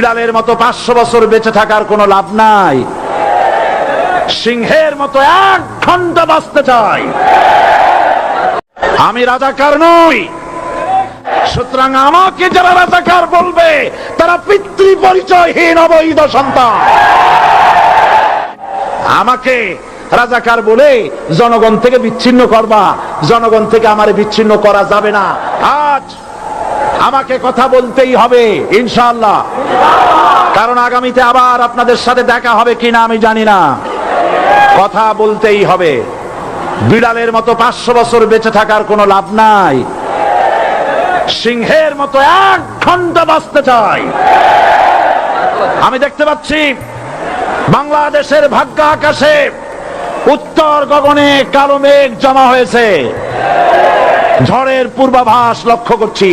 বিড়ালের মতো পাঁচশো বছর বেঁচে থাকার কোনো লাভ নাই। সিংহের মতো এক ঘণ্টা বাঁচতে চাই। আমি রাজাকার নই। সুতরাং আমাকে যারা রাজাকার বলবে, তারা পিতৃ পরিচয়হীন অবৈধ সন্তান। আমাকে রাজাকার বলে জনগণ থেকে বিচ্ছিন্ন করবা। জনগণ থেকে আমার বিচ্ছিন্ন করা যাবে না। আজ আমাকে কথা বলতেই হবে, ইনশাআল্লাহ। কারণ আগামীতে আবার আপনাদের সাথে দেখা হবে কিনা আমি জানি না। কথা বলতেই হবে। বিড়ালের মতো পাঁচশো বছর বেঁচে থাকার কোনো লাভ নাই। সিংহের মতো এক ঘণ্টা বাঁচতে চাই। আমি দেখতে পাচ্ছি, বাংলাদেশের ভাগ্য আকাশে উত্তর গগনে কালো মেঘ জমা হয়েছে। ঝড়ের পূর্বাভাস লক্ষ্য করছি।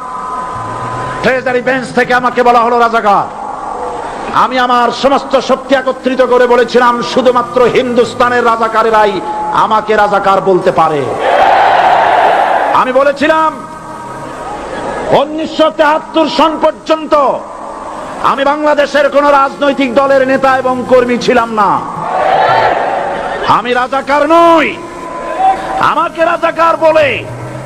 ট্রেজারি বেঞ্চ থেকে আমাকে বলা হলো, রাজাকার, আমি আমার সমস্ত শক্তি একত্রিত করে বলেছিলাম, শুধুমাত্র হিন্দুস্তানের রাজাকারেরাই আমাকে রাজাকার বলতে পারে। আমি বলেছিলাম, উনিশশো তেহাত্তর সন পর্যন্ত আমি বাংলাদেশের কোন রাজনৈতিক দলের নেতা এবং কর্মী ছিলাম না। আমি রাজাকার নই। আমাকে রাজাকার বলে